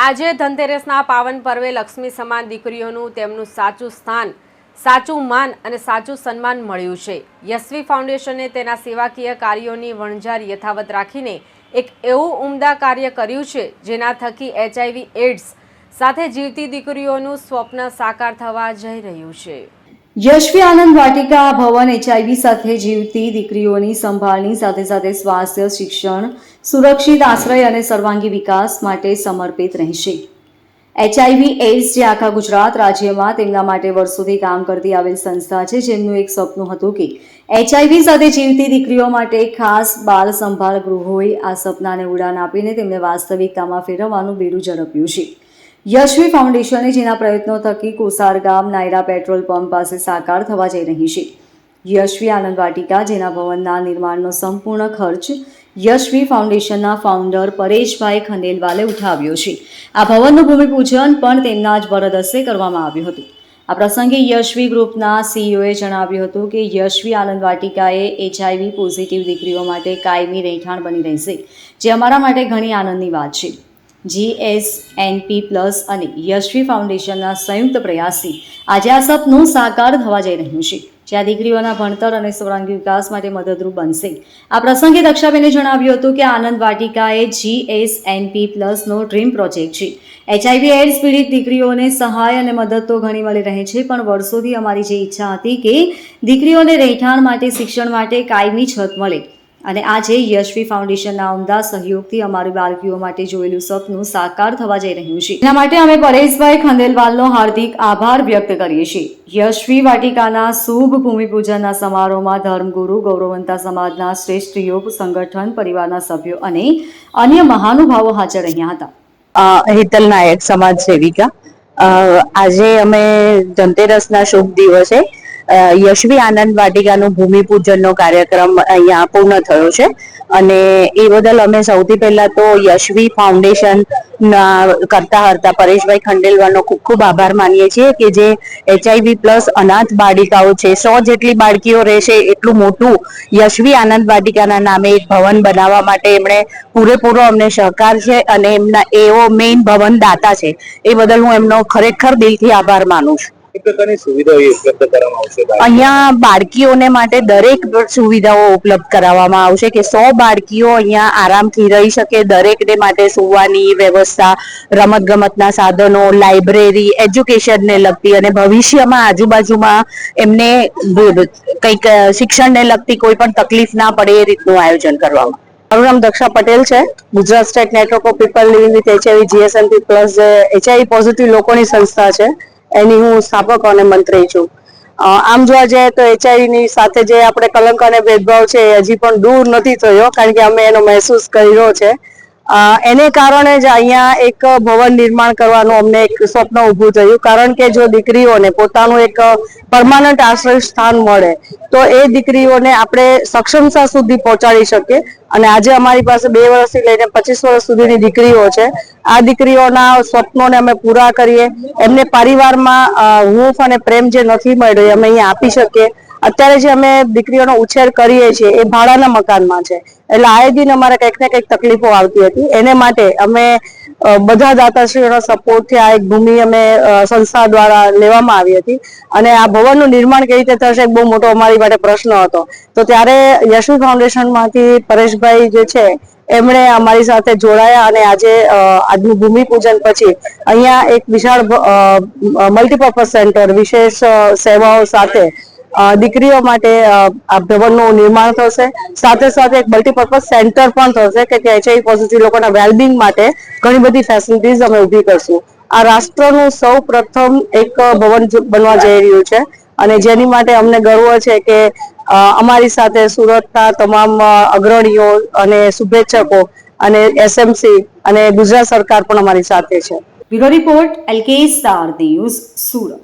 આજે ધનતેરસના પાવન પર્વે લક્ષ્મી સમાન દીકરીઓનું તેમનું સાચું સ્થાન, સાચું માન અને સાચું સન્માન મળ્યું છે. યશવી ફાઉન્ડેશને તેના સેવાકીય કાર્યોની વણઝાર યથાવત રાખીને એક એવું ઉમદા કાર્ય કર્યું છે, જેના થકી એચઆઈવી એડ્સ સાથે જીવતી દીકરીઓનું સ્વપ્ન સાકાર થવા જઈ રહ્યું છે. યશવી આનંદ વાટિકા ભવન એચઆઈવી સાથે જીવતી દીકરીઓની સંભાળની સાથે સાથે સ્વાસ્થ્ય, શિક્ષણ, સુરક્ષિત આશ્રય અને સર્વાંગી વિકાસ માટે સમર્પિત રહેશે. એચઆઈવી એઇડ્સ જે આખા ગુજરાત રાજ્યમાં તેમના માટે વર્ષોથી કામ કરતી આવેલ સંસ્થા છે, જેમનું એક સપનું હતું કે એચઆઈવી સાથે જીવતી દીકરીઓ માટે ખાસ બાળ સંભાળ ગૃહોએ આ સપનાને ઉડાન આપીને તેમને વાસ્તવિકતામાં ફેરવવાનું બેડું ઝડપ્યું છે. યશવી ફાઉન્ડેશને જેના પ્રયત્નો થકી કોસાર ગામ નાયરા પેટ્રોલ પંપ પાસે સાકાર થવા જઈ રહી છે. યશવી આનંદ વાટિકા, જેના ભવનના નિર્માણનો સંપૂર્ણ ખર્ચ યશવી ફાઉન્ડેશનના ફાઉન્ડર પરેશભાઈ ખંડેલવાલે ઉઠાવ્યો છે. આ ભવનનું ભૂમિપૂજન પણ તેમના જ વરદસ્તે કરવામાં આવ્યું હતું. આ પ્રસંગે યશવી ગ્રુપના સીઈઓએ જણાવ્યું હતું કે યશવી આનંદ વાટિકાએ એચઆઈવી પોઝિટિવ દીકરીઓ માટે કાયમી રહેઠાણ બની રહેશે, જે અમારા માટે ઘણી આનંદની વાત છે. જીએસએનપી પ્લસ અને યશવી ફાઉન્ડેશનના સંયુક્ત પ્રયાસથી આજે આ સપનું સાકાર થવા જઈ રહ્યું છે. જ્યાં દીકરીઓના ભણતર અને સર્વાંગી વિકાસ માટે મદદરૂપ બનશે. આ પ્રસંગે દક્ષાબેને જણાવ્યું હતું કે આનંદ વાટિકા એ જીએસએનપી પ્લસનો ડ્રીમ પ્રોજેક્ટ છે. એચઆઈવી એડ્સ પીડિત દીકરીઓને સહાય અને મદદ તો ઘણી મળી રહે છે, પણ વર્ષોથી અમારી જે ઈચ્છા હતી કે દીકરીઓને રહેઠાણ માટે, શિક્ષણ માટે કાયમી છત મળે. અને આજે યશવી ફાઉન્ડેશનના ઉમદા સહયોગથી અમારી બાળકીઓ માટે જોયેલું સપનું સાકાર થવા જઈ રહ્યું છે. એના માટે અમે પરેશભાઈ ખંડેલવાલનો હાર્દિક આભાર વ્યક્ત કરીએ છીએ. યશવી વાટિકાના શુભ ભૂમિપૂજનના સમારોહમાં ધર્મગુરુ ગૌરવંતા સમાજના શ્રેષ્ઠ યોગ સંગઠન પરિવારના સભ્યો અને અન્ય મહાનુભાવો હાજર રહ્યા હતા. હિતલ નાયક સમાજ સેવિકા. અ, આજે અમે ધનતેરસના શુભ દિવસે યશવી આનંદ વાટિકાનું ભૂમિપૂજનનો કાર્યક્રમ અહીંયા પૂર્ણ થયો છે. અને એ બદલ અમે સૌથી પહેલા તો યશવી ફાઉન્ડેશન કરતા હરતા પરેશભાઈ ખંડેલવાનો ખૂબ ખૂબ આભાર માનીએ છીએ કે જે એચઆઈવી પ્લસ અનાથ બાળિકાઓ છે, સો જેટલી બાળકીઓ રહેશે એટલું મોટું યશવી આનંદ વાટિકાના નામે એક ભવન બનાવવા માટે એમણે પૂરેપૂરો અમને સહકાર છે અને એમના એઓ મેઇન ભવન દાતા છે. એ બદલ હું એમનો ખરેખર દિલથી આભાર માનું છું. પ્રકારની અહીંયા બાળકીઓને માટે દરેક સુવિધાઓ ઉપલબ્ધ કરાવવામાં આવશે કે સો બાળકીઓ અહીંયા આરામથી રહી શકે દરેકને માટે સુવાની વ્યવસ્થા રમત ગમતના સાધનો, લાઇબ્રેરી, એજ્યુકેશનને લગતી અને ભવિષ્યમાં આજુબાજુમાં એમને કંઈક શિક્ષણને લગતી કોઈ પણ તકલીફ ના પડે એ રીતનું આયોજન કરવામાં મારું નામ દક્ષા પટેલ છે. Gujarat state network of people living with HIV GSMP plus HIV positive લોકોની સંસ્થા છે. એની હું સ્થાપક અને મંત્રી છું. આમ જોવા જઈએ તો એચઆઈવી ની સાથે જે આપણે કલંક અને ભેદભાવ છે એ હજી પણ દૂર નથી થયો, કારણ કે અમે એનો મહેસૂસ કર્યો છે. એને કારણે જ અહીંયા એક ભવન નિર્માણ કરવાનું અમને એક સ્વપ્ન ઊભું થયું. કારણ કે જો દીકરીઓને પોતાનું એક પરમાનન્ટ આશ્રય સ્થાન મળે, તો એ દીકરીઓને આપણે સક્ષમતા સુધી પહોંચાડી શકીએ. અને આજે અમારી પાસે બે વર્ષથી લઈને પચીસ વર્ષ સુધીની દીકરીઓ છે. આ દીકરીઓના સ્વપ્નોને અમે પૂરા કરીએ. એમને પરિવારમાં હૂંફ અને પ્રેમ જે નથી મળ્યો અમે અહીંયા આપી શકીએ. અત્યારે જે અમે દીકરીઓનો ઉછેર કરીએ છીએ એ ભાડાના મકાનમાં છે. એટલે આએ દિન અમારે કંઈક ને કંઈક તકલીફો આવતી હતી. એને માટે અમે બધા દાતાશ્રીઓના સપોર્ટથી આ એક ભૂમિ અમે સંસ્થા દ્વારા લેવામાં આવી હતી. અને આ ભવનનું નિર્માણ કેવી રીતે થશે બહુ મોટો અમારી માટે પ્રશ્ન હતો. તો ત્યારે યશવી ફાઉન્ડેશનમાંથી પરેશભાઈ જે છે, એમણે અમારી સાથે જોડાયા અને આજે આજનું ભૂમિ પૂજન પછી અહીંયા એક વિશાળ મલ્ટીપર્પઝ સેન્ટર વિશેષ સેવાઓ સાથે દીકરીઓ માટે આ ભવનનું નિર્માણ થશે. સાથે સાથે એક મલ્ટીપર્પઝ સેન્ટર પણ થશે કે એચઆઈ પોઝિટિવ લોકોના વેલબિંગ માટે ઘણી બધી ફેસિલિટીઝ અમે ઊભી કરશું. આ રાષ્ટ્રનું સૌ પ્રથમ એક ભવન બનવા જઈ રહ્યું છે અને જેની માટે અમને ગર્વ છે કે અમારી સાથે સુરતના તમામ અગ્રણીઓ અને શુભેચ્છકો અને એસએમસી અને ગુજરાત સરકાર પણ અમારી સાથે છે. Bureau report LK star news, Surat.